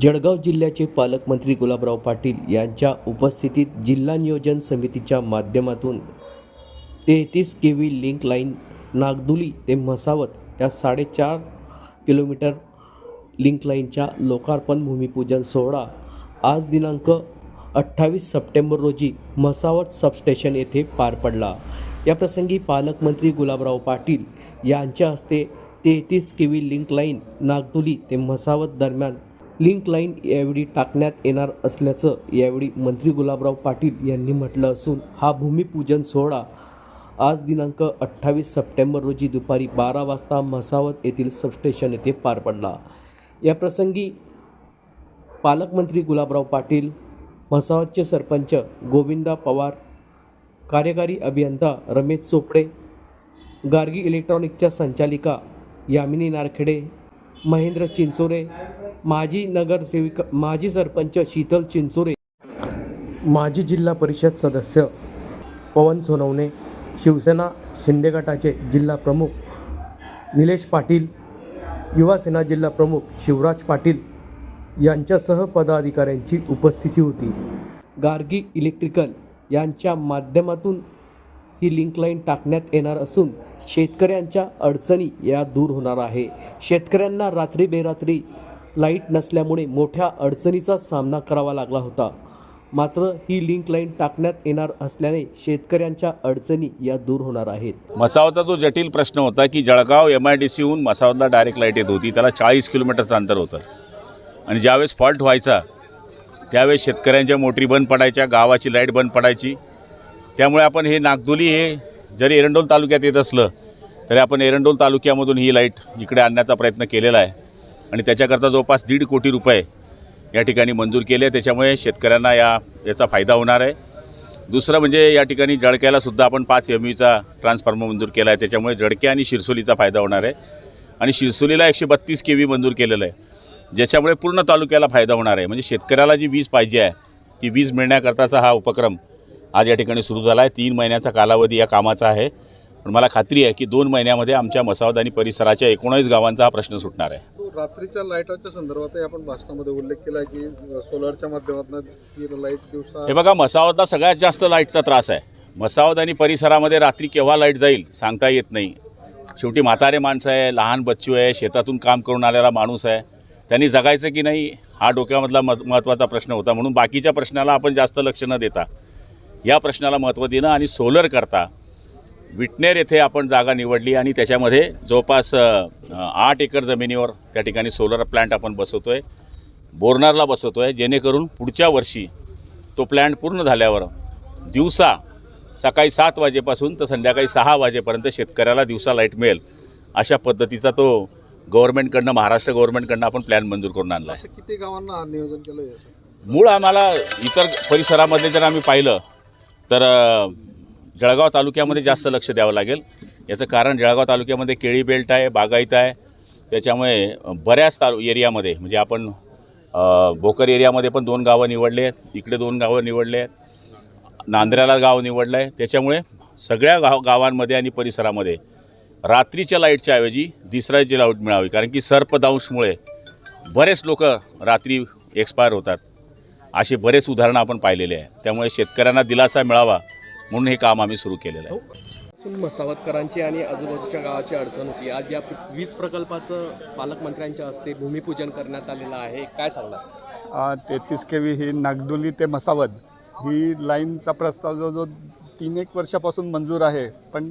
जळगाव जिल्ह्याचे पालकमंत्री गुलाबराव पाटील यांच्या उपस्थितीत जिल्हा नियोजन समितीच्या माध्यमातून तेहतीस K V link line Nagduli ते म्हसावत या साडेचार किलोमीटर लिंक लाईनच्या लोकार्पण भूमिपूजन सोहळा आज दिनांक अठ्ठावीस सप्टेंबर रोजी म्हसावत सबस्टेशन येथे पार पडला. याप्रसंगी पालकमंत्री गुलाबराव पाटील यांच्या हस्ते तेहतीस K V link line Nagduli ते म्हसावत दरम्यान लिंक लाईन यावेळी टाकण्यात येणार असल्याचं यावेळी मंत्री गुलाबराव पाटील यांनी म्हटलं असून हा भूमिपूजन सोहळा आज दिनांक अठ्ठावीस सप्टेंबर रोजी दुपारी बारा वाजता म्हसावत येथील सबस्टेशन येथे पार पडला. या प्रसंगी पालकमंत्री गुलाबराव पाटील म्हसावतचे सरपंच गोविंदा पवार कार्यकारी अभियंता रमेश चोपडे गार्गी इलेक्ट्रॉनिकच्या संचालिका यामिनी नारखेडे महेंद्र चिंचोरे माजी नगरसेविका माजी सरपंच शीतल चिंचोरे. माजी जिल्हा परिषद सदस्य पवन सोनवणे शिवसेना शिंदे गटाचे जिल्हा प्रमुख निलेश पाटील युवासेना जिल्हा प्रमुख शिवराज पाटील यांच्यासह पदाधिकाऱ्यांची उपस्थिती होती. गार्गी इलेक्ट्रिकल यांच्या माध्यमातून ही लिंक लाईन टाकण्यात येणार असून शेतकऱ्यांच्या अडचणी या दूर होणार आहे. शेतकऱ्यांना रात्री बेरात्री लाइट नसल्यामुळे मोठ्या अडचणीचा सामना करावा लागला होता. मात्र ही लिंक लाईन टाकण्यात येणार असल्याने शेतकऱ्यांच्या अडचणी या दूर होणार आहेत. मसावचा जो जटिल प्रश्न होता की जळगाव एम आय डी सीहून मसावतला डायरेक्ट लाइट येत होती त्याला चाळीस किलोमीटरचं अंतर होतं. आणि ज्यावेळेस फॉल्ट व्हायचा त्यावेळेस शेतकऱ्यांच्या मोटरी बंद पडायच्या गावाची लाइट बंद पडायची त्यामुळे आपण हे नागदोली हे जरी एरंडोल तालुक्यात येत असलं तरी आपण एरंडोल तालुक्यामधून ही लाइट इकडे आणण्याचा प्रयत्न केलेला आहे. आणि त्याच्याकरता जवळपास दीड कोटी रुपये या ठिकाणी मंजूर केले त्याच्यामुळे शेतकऱ्यांना या याचा फायदा होणार आहे. दुसरं म्हणजे या ठिकाणी जळक्यालासुद्धा आपण पाच एम यूचा ट्रान्सफॉर्मर मंजूर केला आहे. त्याच्यामुळे जळके आणि शिरसोलीचा फायदा होणार आहे. आणि शिरसोलीला एकशे बत्तीस के व्ही मंजूर केलेलं आहे. ज्याच्यामुळे पूर्ण तालुक्याला फायदा होणार आहे. म्हणजे शेतकऱ्याला जी वीज पाहिजे आहे ती वीज मिळण्याकरताचा हा उपक्रम आज या ठिकाणी सुरू झाला आहे. तीन महिन्याचा कालावधी या कामाचा आहे. पण मला खात्री आहे की दोन महिन्यामध्ये आमच्या मसावद आणि परिसराच्या एकोणावीस गावांचा हा प्रश्न सुटणार आहे. रात्रीच्या लाईटाच्या संदर्भातही आपण भाषणामध्ये उल्लेख केला की सोलरच्या माध्यमातून लाइट दिवसा हे बघा मसावतला सगळ्यात जास्त लाईटचा त्रास आहे. मसावत आणि परिसरामध्ये रात्री केव्हा लाइट जाईल सांगता येत नाही. शेवटी म्हातारे माणसं आहे लहान बच्चू आहे शेतातून काम करून आलेला माणूस आहे. त्यांनी जगायचं की नाही हा डोक्यामधला महत्त्वाचा प्रश्न होता. म्हणून बाकीच्या प्रश्नाला आपण जास्त लक्ष न देता या प्रश्नाला महत्त्व देणं आणि सोलर करता विटनेर येथे आपण जागा निवडली आणि त्याच्यामध्ये जवळपास आठ एकर जमिनीवर त्या ठिकाणी सोलर प्लॅन्ट आपण बसवतो आहे बोरनारला बसवतो आहे जेणेकरून पुढच्या वर्षी तो प्लॅन्ट पूर्ण झाल्यावर दिवसा सकाळी सात वाजेपासून तर संध्याकाळी सहा वाजेपर्यंत शेतकऱ्याला दिवसा लाइट मिळेल अशा पद्धतीचा तो गव्हर्नमेंटकडनं महाराष्ट्र गव्हर्नमेंटकडनं आपण प्लॅन मंजूर करून आणला आहे किती गावांना नियोजन केलं मूळ आम्हाला इतर परिसरामध्ये जर आम्ही पाहिलं तर जळगाव तालुक्यामध्ये जास्त लक्ष द्यावं लागेल. याचं कारण जळगाव तालुक्यामध्ये केळी बेल्ट आहे बागायत आहे. त्याच्यामुळे बऱ्याच तालु एरियामध्ये म्हणजे आपण भोकर एरियामध्ये पण दोन गावं निवडले आहेत. इकडे दोन गावं निवडले आहेत. नांद्र्याला गाव निवडलं आहे त्याच्यामुळे सगळ्या गाव गावांमध्ये आणि परिसरामध्ये रात्रीच्या लाईटच्या ऐवजी दिसराची लाइट मिळावी. कारण की सर्पदांशमुळे बरेच लोक रात्री एक्सपायर होतात. असे बरेच उदाहरणं आपण पाहिलेले आहे. त्यामुळे शेतकऱ्यांना दिलासा मिळावा म्हणून हे काम आम्ही सुरू केलेलं आहे. असून मसावतकरांची आणि आजूबाजूच्या गावाची अडचण होती. आज या वीज प्रकल्पाचं पालकमंत्र्यांच्या हस्ते भूमिपूजन करण्यात आलेलं आहे. काय सांगणार? तेहतीस के व्ही ही नागदुली ते मसावद ही लाईनचा प्रस्ताव जो जो तीन एक वर्षापासून मंजूर आहे. पण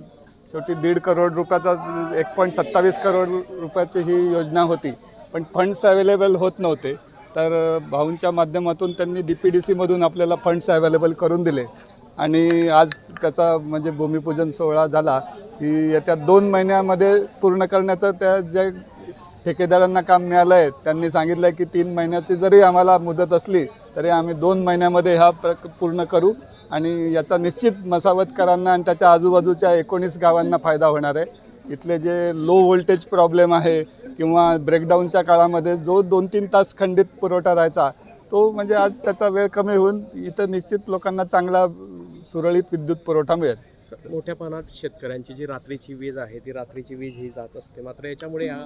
शेवटी दीड करोड रुपयाचा एक पॉईंट सत्तावीस करोड रुपयाची ही योजना होती. पण फंड्स अवेलेबल होत नव्हते. तर भाऊंच्या माध्यमातून त्यांनी डी पी डी सीमधून आपल्याला फंड्स अवेलेबल करून दिले. आणि आज त्याचा म्हणजे भूमिपूजन सोहळा झाला. की येत्या दोन महिन्यामध्ये पूर्ण करण्याचं त्या ज्या ठेकेदारांना काम मिळालं आहे त्यांनी सांगितलं आहे की तीन महिन्याची जरी आम्हाला मुदत असली तरी आम्ही दोन महिन्यामध्ये हा प्रक पूर्ण करू. आणि याचा निश्चित मसावतकरांना आणि त्याच्या आजूबाजूच्या एकोणीस गावांना फायदा होणार आहे. इथले जे लो व्होल्टेज प्रॉब्लेम आहे किंवा ब्रेकडाऊनच्या काळामध्ये जो दोन तीन तास खंडित पुरवठा राहायचा तो म्हणजे आज त्याचा वेळ कमी होऊन इथं निश्चित लोकांना चांगला सुरळीत विद्युत पुरवठा मिळेल. मोठ्या प्रमाणात शेतकऱ्यांची जी रात्रीची वीज आहे ती रात्रीची वीज ही जात असते. मात्र याच्यामुळे या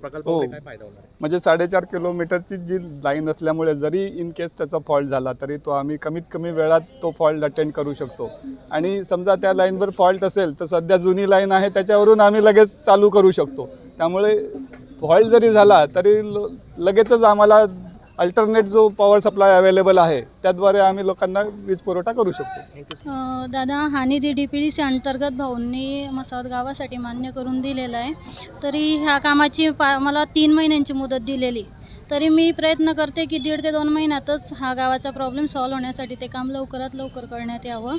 प्रकल्पामुळे हो. काय फायदा होणार आहे? म्हणजे साडेचार किलोमीटरची जी लाईन असल्यामुळे जरी इन केस त्याचा फॉल्ट झाला तरी तो आम्ही कमीत कमी वेळात तो फॉल्ट अटेंड करू शकतो. आणि समजा त्या लाईनवर फॉल्ट असेल तर सध्या जुनी लाईन आहे त्याच्यावरून आम्ही लगेच चालू करू शकतो. त्यामुळे फॉल्ट जरी झाला तरी ल लगेचच आम्हाला अल्टरनेट जो पॉवर सप्लाय अवेलेबल आहे त्याद्वारे आम्ही लोकांना वीज पुरवठा करू शकतो. दादा हा निधी डी पी डी सी अंतर्गत भाऊंनी मसावत गावासाठी मान्य करून दिलेला आहे. तरी ह्या कामाची पा मला तीन महिन्यांची मुदत दिलेली. तरी मी प्रयत्न करते की दीड ते दोन महिन्यातच हा गावाचा प्रॉब्लेम सॉल्व्ह होण्यासाठी ते काम लवकरात लवकर करण्यात यावं.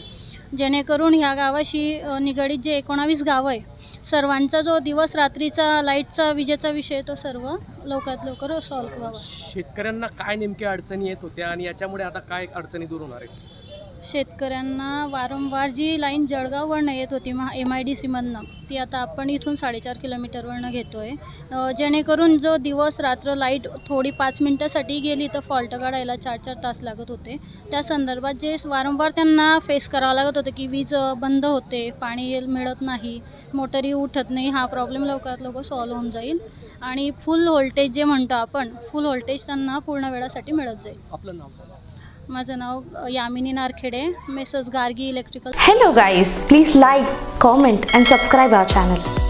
जेणेकरून ह्या गावाशी निगडीत जे एकोणावीस गावं आहे सर्वांचा जो दिवस रात्रीचा लाईटचा विजेचा विषय तो सर्व लवकरात लवकर सॉल्व्ह व्हावा शेतकऱ्यांना काय नेमक्या अडचणी येत होत्या आणि याच्यामुळे आता काय अडचणी दूर होणार आहेत? शेतकऱ्यांना वारंवार जी लाईन जळगाववरनं येत होती महा एम आय डी सीमधनं ती आता आपण इथून साडेचार किलोमीटरवरनं घेतो आहे जेणेकरून जो दिवस रात्र लाइट थोडी पाच मिनटासाठी गेली तर फॉल्ट काढायला चार चार तास लागत होते. त्या संदर्भात जे वारंवार त्यांना फेस करावं लागत होतं की वीज बंद होते पाणी मिळत नाही मोटरी उठत नाही हा प्रॉब्लेम लवकरात लवकर सॉल्व्ह होऊन जाईल आणि फुल व्होल्टेज जे म्हणतो आपण फुल व्होल्टेज त्यांना पूर्ण वेळासाठी मिळत जाईल. आपलं नाव सांगा. माझं नाव Yamini Narkhede messrs Gargi electrical. Hello guys please like comment and subscribe our channel